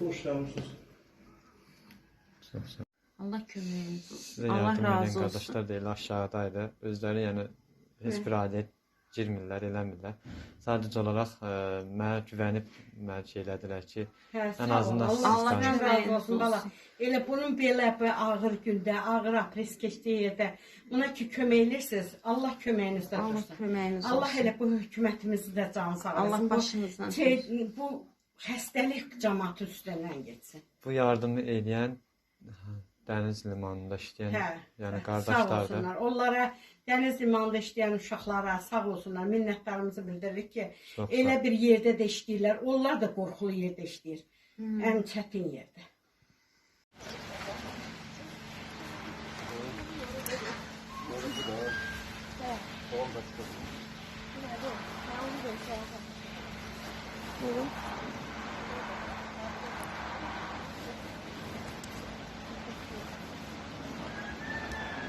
Hoşlanmışsınız. Sağ ol, sağ ol. Allah köməyiniz olsun. Sizə Allah yardım edən razı olsun. qardaşlar deyil aşağıdaydı. Özləri yəni heç bir adət girmirlər, eləmirlər. Sadəcə olaraq ə, mənə güvənib mənə şey elədilər ki, Hə, Ən azından Allah siz tanıyın. razı olsun bala. Elə bunun belə bir ağır gündə, ağır apres keçdiyi yerdə buna ki kömək edirsiniz. Allah köməyinizdə Allah dursun. köməyiniz olsun. Allah elə bu hökumətimizi də can sağ olsun. Allah Bu başınızdan şey, bu xəstəlik cəmaatı üstündən getsin. bu yardımı edən dəniz limanında işləyən, Hə. yəni hə, Sağ qardaşlardır. olsunlar. Onlara dəniz limanında işləyən uşaqlara sağ olsunlar. Minnətdarımızı bildiririk ki, Çox sağ elə bir yerdə də işləyirlər. Onlar da qorxulu yerdə işləyir. Hmm. Ən çətin yerdə.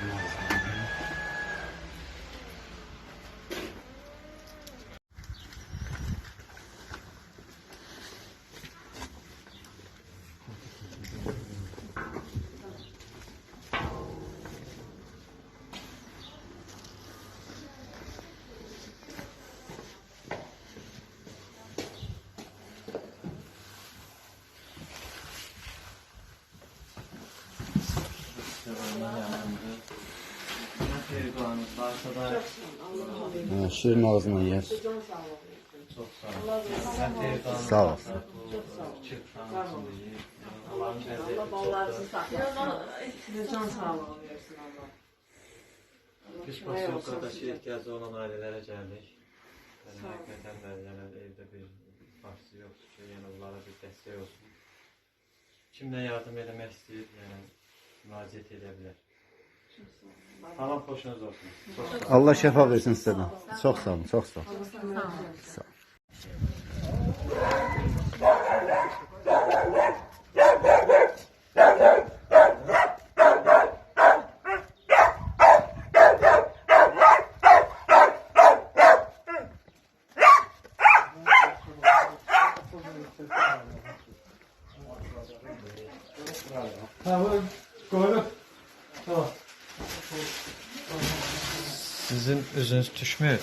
うん yardımıdır. Ha, şirin ağzına yer. Sağ olasın. Can sağlığı versin Allah. Biz Pasyonqada şey ehtiyacı olan ailələrə gəldik. Yəni, həqiqətən də yəni, evdə bir başçı yoxdur ki, yəni onlara bir dəstək olsun. Kimlə yardım eləmək istəyir, yəni müraciət edə bilər. Tamam, xoşunuz olsun. Allah şəfa versin də. Çox sağ olun, çox sağ olun. Sağ olun. Tamam, koydum. Tamam. Sizin üzünüz düşmür.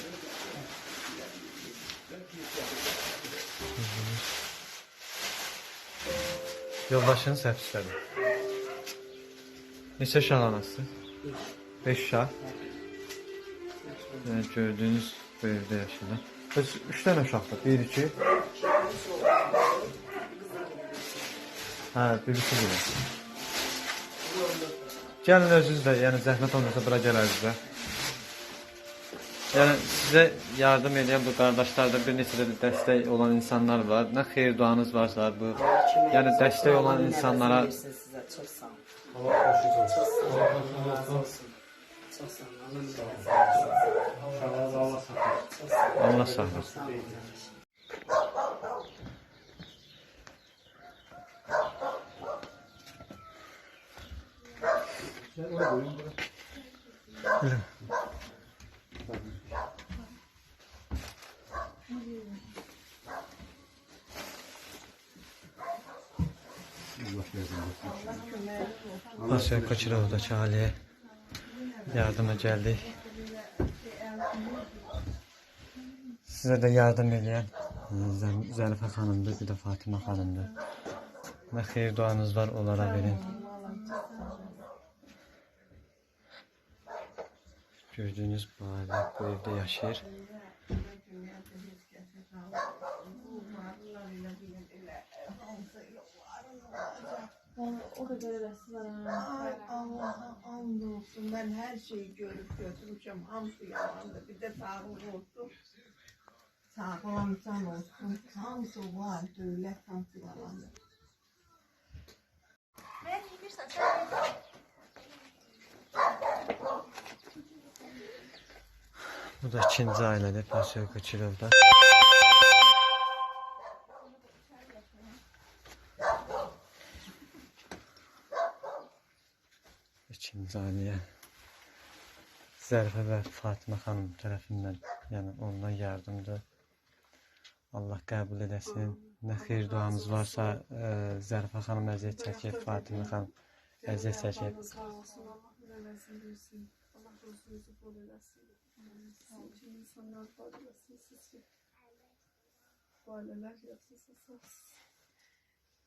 Yoldaşınız həbsdədir. Neçə uşaq anası? 5 uşaq. Yəni gördüyünüz bu evdə yaşayırlar. Öz 3 dənə uşaqdır. 1 2 Hə, birisi bu. Gəlin özünüz də, yəni zəhmət olmasa bura gələrsiniz də. Yəni sizə yardım edən bu qardaşlarda bir neçə də dəstək olan insanlar var. Nə xeyir duanız varsa bu, yəni dəstək olan insanlara sizə çox sağ olun. Allah xoşunuz olsun. Allah xoşunuz olsun. Çox sağ olun. Allah sağ olun. Allah. Sağ olun. Sen Asya Koçirov'daki aileye yardıma geldik. Size de yardım edən Zə- Zərifə xanımdır, bir də Fatimə xanımdır. Nə xeyir duanız var onlara verin. Gördüğünüz bu evdə yaşayır. Ay Allah'a and olsun. Ben her şeyi görüp götüreceğim. Hamısı yalandı. Bir de sağlık olsun. Sağlam can olsun. Hamısı var. Dövlət hamısı yalandır. Bu da ikinci ailədə Pasyevka Kirovda. İkinci ailəyə Zərifə və Fatimə xanım tərəfindən, yəni ondan yardımdır. Allah qəbul eləsin. Nə xeyir duamız varsa, e, Zərifə xanım əziyyət çəkir, Fatimə xanım əziyyət çəkir. Sağ olsun, Allah ömrünüzü versin. Allah ruzunuzu bol eləsin. Sizin insanlar var eləsin sizi. Bu ailələr yaxşısınız.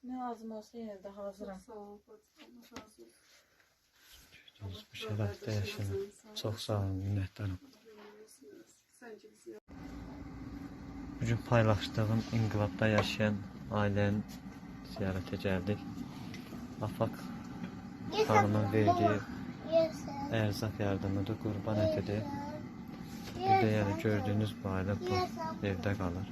Ne lazım olsa yine de hazırım. Sağ olun. Allah razı olsun. Bu şərəfdə yaşayın. Çox sağ olun, bizi Bugün paylaşdığım inqilabda yaşayan ailənin ziyarətə gəldik. Afaq xanımın verdiyi ərzaq yardımıdır, qurban ətidir. Bir də yəni gördüyünüz bu ailə bu evdə qalır.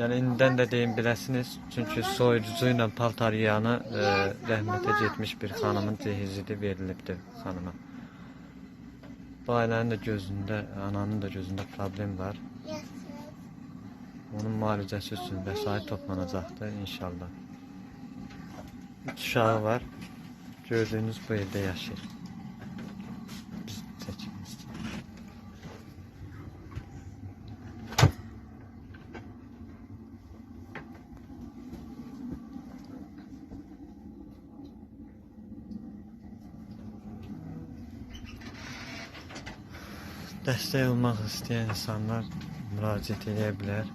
Yəni indidən də deyim biləsiniz, çünki soyuducu ilə paltar yığanı e, rəhmətə getmiş bir xanımın cehizidir, verilibdir xanıma. Bu ailənin də gözündə, ananın da gözündə problem var. Onun müalicəsi üçün vəsait toplanacaqdır inşallah. Üç uşağı var. Gördüyünüz bu evdə yaşayır. Dəstək olmaq istəyən insanlar müraciət edə bilər.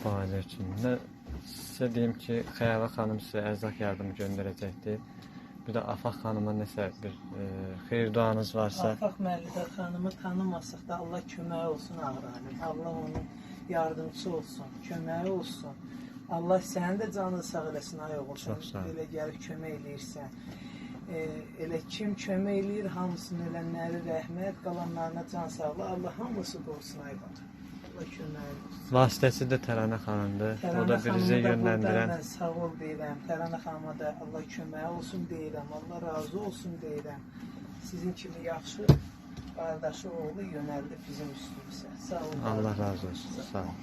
Bu ailə üçün. Nə sizə deyim ki, Xəyala xanım sizə ərzaq yardımı göndərəcəkdir. Bir də Afaq xanıma nəsə bir e, xeyir duanız varsa, Afaq Məllifə xanımı tanımasaq da Allah köməyi olsun Ağranın. Allah onun yardımcısı olsun, köməyi olsun. Allah sənin də canını sağ eləsin ay oğul. Çox sağ ol. Elə gəlib kömək eləyirsən. E, elə kim kömək eləyir, hamısını ölənləri rəhmət, qalanlarına can sağlığı. Allah hamısı qorusun ay baba. Allah köməyi olsun. vasitəsi də Təranə xanımdır. O da da yönləndirən. mən sağ ol deyirəm. Təranə xanıma da Allah köməyi olsun deyirəm. Allah razı olsun deyirəm. Sizin kimi yaxşı qardaşı oğlu yönəldi bizim üstümüzə. Sağ olun. Allah razı olsun. Sağ olun.